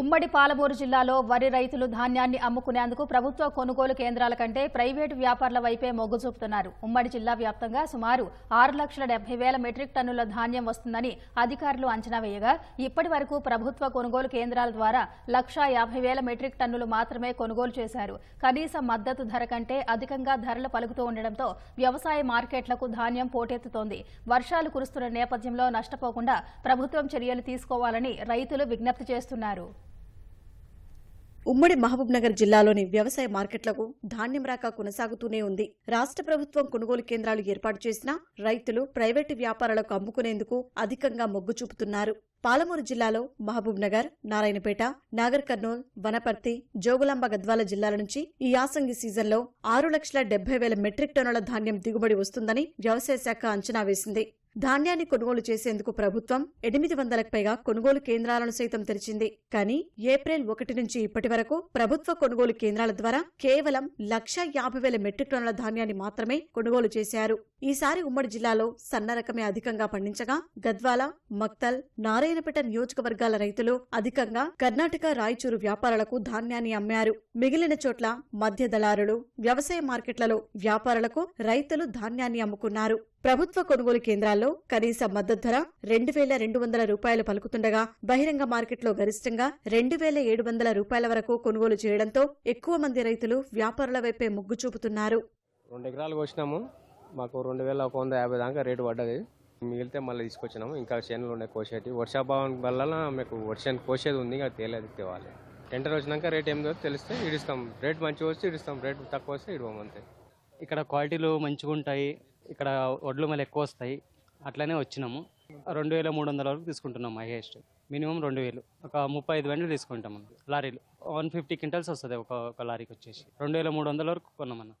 ఉమ్మడి పాలమూరు జిల్లాలో వరి రైతులు ధాన్యాన్ని అమ్ముకునేందుకు ప్రభుత్వ కొనుగోలు కేంద్రాల కంటే ప్రైవేటు వ్యాపారుల వైపే మొగ్గు చూపుతున్నారు. ఉమ్మడి జిల్లా వ్యాప్తంగా సుమారు ఆరు లక్షల డెబ్బై వేల మెట్రిక్ టన్నుల ధాన్యం వస్తుందని అధికారులు అంచనా వేయగా ఇప్పటి వరకు ప్రభుత్వ కొనుగోలు కేంద్రాల ద్వారా లక్షా యాభై వేల మెట్రిక్ టన్నులు మాత్రమే కొనుగోలు చేశారు. కనీస మద్దతు ధర కంటే అధికంగా ధరలు పలుకుతూ ఉండడంతో వ్యవసాయ మార్కెట్లకు ధాన్యం పోటెత్తుతోంది. వర్షాలు కురుస్తున్న నేపథ్యంలో నష్టపోకుండా ప్రభుత్వం చర్యలు తీసుకోవాలని రైతులు విజ్ఞప్తి చేస్తున్నారు. ఉమ్మడి మహబూబ్ నగర్ జిల్లాలోని వ్యవసాయ మార్కెట్లకు ధాన్యం రాక కొనసాగుతూనే ఉంది. రాష్ట్ర ప్రభుత్వం కొనుగోలు కేంద్రాలు ఏర్పాటు చేసినా రైతులు ప్రైవేటు వ్యాపారాలకు అమ్ముకునేందుకు అధికంగా మొగ్గు చూపుతున్నారు. పాలమూరు జిల్లాలో మహబూబ్ నగర్ నారాయణపేట నాగర్ కర్నూల్ వనపర్తి జోగులాంబ గద్వాల జిల్లాల నుంచి ఈ యాసంగి సీజన్లో ఆరు లక్షల డెబ్బై వేల మెట్రిక్ టన్నుల ధాన్యం దిగుబడి వస్తుందని వ్యవసాయ శాఖ అంచనా వేసింది. ధాన్యాన్ని కొనుగోలు చేసేందుకు ప్రభుత్వం ఎనిమిది వందలకు పైగా కొనుగోలు కేంద్రాలను సైతం తెరిచింది. కానీ ఏప్రిల్ ఒకటి నుంచి ఇప్పటి వరకు ప్రభుత్వ కొనుగోలు కేంద్రాల ద్వారా కేవలం లక్ష యాభై వేల మెట్రిక్ టన్నుల ధాన్యాన్ని మాత్రమే కొనుగోలు చేశారు. ఈసారి ఉమ్మడి జిల్లాలో సన్న రకమే అధికంగా పండించగా గద్వాల మక్తల్ నారాయణపేట నియోజకవర్గాల రైతులు అధికంగా కర్ణాటక రాయచూరు వ్యాపారాలకు ధాన్యాన్ని అమ్మారు. మిగిలిన చోట్ల మధ్య దళారులు వ్యవసాయ మార్కెట్లలో వ్యాపారులకు రైతులు ధాన్యాన్ని అమ్ముకున్నారు. ప్రభుత్వ కొనుగోలు కేంద్రాల్లో కనీస మద్దతు ధర రెండు వేల రెండు వందల రూపాయలు పలుకుతుండగా బహిరంగ మార్కెట్లో గరిష్టంగా రెండు వేల ఏడు వందల రూపాయల వరకు కొనుగోలు చేయడంతో ఎక్కువ మంది రైతులు వ్యాపారుల వైపే మొగ్గు చూపుతున్నారు. రెండు ఎకరాలు కోసినాము మాకు రెండు వేల ఒక వంద యాభై దాకా రేటు పడ్డది. మిగిలితే మళ్ళీ తీసుకొచ్చినాము. ఇంకా చేనులు ఉన్నాయి కోసేటి. వర్షాభావం వల్ల మీకు వర్షాన్ని కోసేది ఉంది. ఇంకా తేలేదు తేవాలి. టెండర్ వచ్చినాక రేట్ ఏం తెలిస్తే ఇడిస్తాం. రేట్ మంచిగా వస్తే ఇడిస్తాం. రేట్ తక్కువ వస్తే ఇడవం అంతే. ఇక్కడ క్వాలిటీలు మంచిగా ఉంటాయి ఇక్కడ వడ్లు మళ్ళీ ఎక్కువ వస్తాయి. అట్లనే వచ్చినాము. రెండు వేల మూడు వందల వరకు తీసుకుంటున్నాం హైయెస్ట్ మినిమం రెండు వేలు. ఒక ముప్పై ఐదు బండ్లు తీసుకుంటాం లారీలు. వన్ ఫిఫ్టీ క్వింటల్స్ వస్తుంది ఒక ఒక లారీకి వచ్చేసి. రెండు వేల మూడు వందల వరకు కొన్నామన్న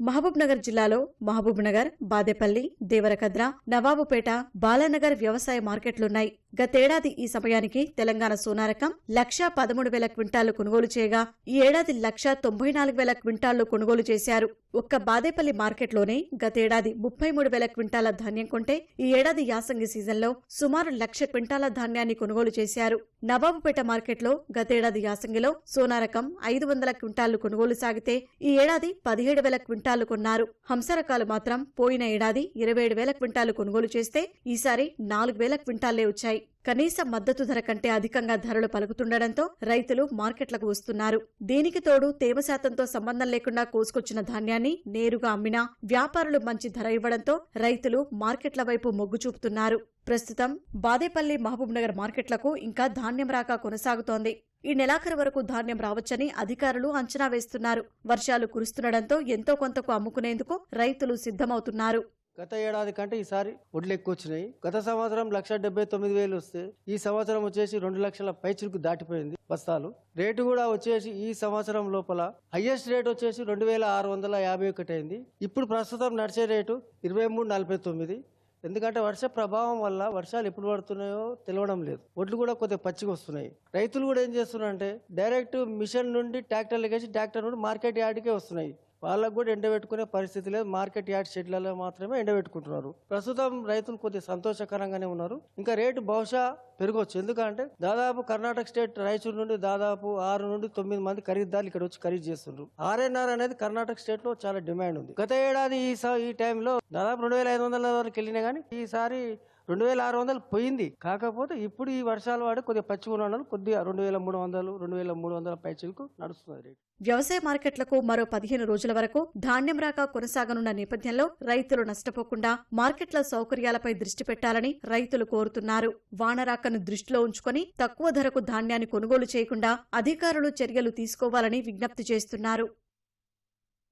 మహబూబ్ నగర్ జిల్లాలో మహబూబ్ నగర్ బాదేపల్లి దేవరకద్ర నవాబుపేట బాలానగర్ వ్యవసాయ మార్కెట్లున్నాయి. గతేడాది ఈ సమయానికి తెలంగాణ సోనారకం లక్షా పదమూడు వేల క్వింటాళ్ళు కొనుగోలు చేయగా ఈ ఏడాది లక్షా తొంభై నాలుగు వేల క్వింటాళ్ళు కొనుగోలు చేశారు. ఒక్క బాదేపల్లి మార్కెట్లోనే గతేడాది ముప్పై మూడు వేల క్వింటాల ధాన్యం కొంటే ఈ ఏడాది యాసంగి సీజన్లో సుమారు లక్ష క్వింటాల ధాన్యాన్ని కొనుగోలు చేశారు. నవాబుపేట మార్కెట్లో గతేడాది యాసంగిలో సోనారకం ఐదు వందల క్వింటాళ్ళు కొనుగోలు సాగితే ఈ ఏడాది పదిహేడు వేల క్వింటాళ్ళు కొన్నారు. హంసరకాలు మాత్రం పోయిన ఏడాది ఇరవై ఏడు వేల క్వింటాలు కొనుగోలు చేస్తే ఈసారి నాలుగు వేల క్వింటాళ్ళే వచ్చాయి. కనీస మద్దతు ధర కంటే అధికంగా ధరలు పలుకుతుండటంతో రైతులు మార్కెట్లకు వస్తున్నారు. దీనికి తోడు తేమ శాతంతో సంబంధం లేకుండా కోసుకొచ్చిన ధాన్యాన్ని నేరుగా అమ్మినా వ్యాపారులు మంచి ధర ఇవ్వడంతో రైతులు మార్కెట్ల వైపు మొగ్గు చూపుతున్నారు. ప్రస్తుతం బాదేపల్లి మహబూబ్ నగర్ మార్కెట్లకు ఇంకా ధాన్యం రాక కొనసాగుతోంది. ఈ నెలాఖరు వరకు ధాన్యం రావచ్చని అధికారులు అంచనా వేస్తున్నారు. వర్షాలు కురుస్తుండటంతో ఎంతో కొంతకు అమ్ముకునేందుకు రైతులు సిద్ధమవుతున్నారు. గత ఏడాది కంటే ఈసారి వడ్లు ఎక్కువ వచ్చినాయి గత సంవత్సరం లక్ష డెబ్బై తొమ్మిది వేలు వస్తే ఈ సంవత్సరం వచ్చేసి రెండు లక్షల పైచులకు దాటిపోయింది బస్తాలు. రేటు కూడా వచ్చేసి ఈ సంవత్సరం లోపల హైయెస్ట్ రేట్ వచ్చేసి రెండు వేల ఆరు వందల యాభై ఒకటి అయింది. ఇప్పుడు ప్రస్తుతం నడిచే రేటు ఇరవై మూడు నలభై తొమ్మిది. ఎందుకంటే వర్ష ప్రభావం వల్ల వర్షాలు ఎప్పుడు పడుతున్నాయో తెలియడం లేదు. ఒడ్లు కూడా కొద్దిగా పచ్చిగా వస్తున్నాయి. రైతులు కూడా ఏం చేస్తున్నారంటే డైరెక్ట్ మిషన్ నుండి ట్రాక్టర్లు వేసి ట్రాక్టర్ నుండి మార్కెట్ యార్డ్కే వస్తున్నాయి. వాళ్ళకు కూడా ఎండబెట్టుకునే పరిస్థితి లేదు. మార్కెట్ యార్డ్ షెడ్లలో మాత్రమే ఎండబెట్టుకుంటున్నారు. ప్రస్తుతం రైతులు కొద్దిగా సంతోషకరంగానే ఉన్నారు. ఇంకా రేటు బహుశా పెరగవచ్చు ఎందుకంటే దాదాపు కర్ణాటక స్టేట్ రాయచూరు నుండి దాదాపు ఆరు నుండి తొమ్మిది మంది ఖరీదారులు ఇక్కడ వచ్చి ఖరీదు చేస్తున్నారు ఆర్ఎన్ఆర్ అనేది కర్ణాటక స్టేట్లో చాలా డిమాండ్ ఉంది. గత ఏడాది ఈ స- ఈ టైంలో దాదాపు రెండు వేల ఐదు వందల వరకు వెళ్ళినా కానీ ఈసారి రెండు వేల ఆరు వందలు పోయింది. కాకపోతే ఇప్పుడు ఈ వర్షాలు వాడి కొద్దిగా పచ్చిగా వందలు కొద్దిగా రెండు వేల మూడు వందలు రెండు వేల మూడు వందల పైచలకు నడుస్తుంది రేటు. వ్యవసాయ మార్కెట్లకు మరో పదిహేను రోజుల వరకు ధాన్యం రాక కొనసాగనున్న నేపథ్యంలో రైతులు నష్టపోకుండా మార్కెట్ల సౌకర్యాలపై దృష్టి పెట్టాలని రైతులు కోరుతున్నారు. వానరాకను దృష్టిలో ఉంచుకొని తక్కువ ధరకు ధాన్యాన్ని కొనుగోలు చేయకుండా అధికారులు చర్యలు తీసుకోవాలని విజ్ఞప్తి చేస్తున్నారు.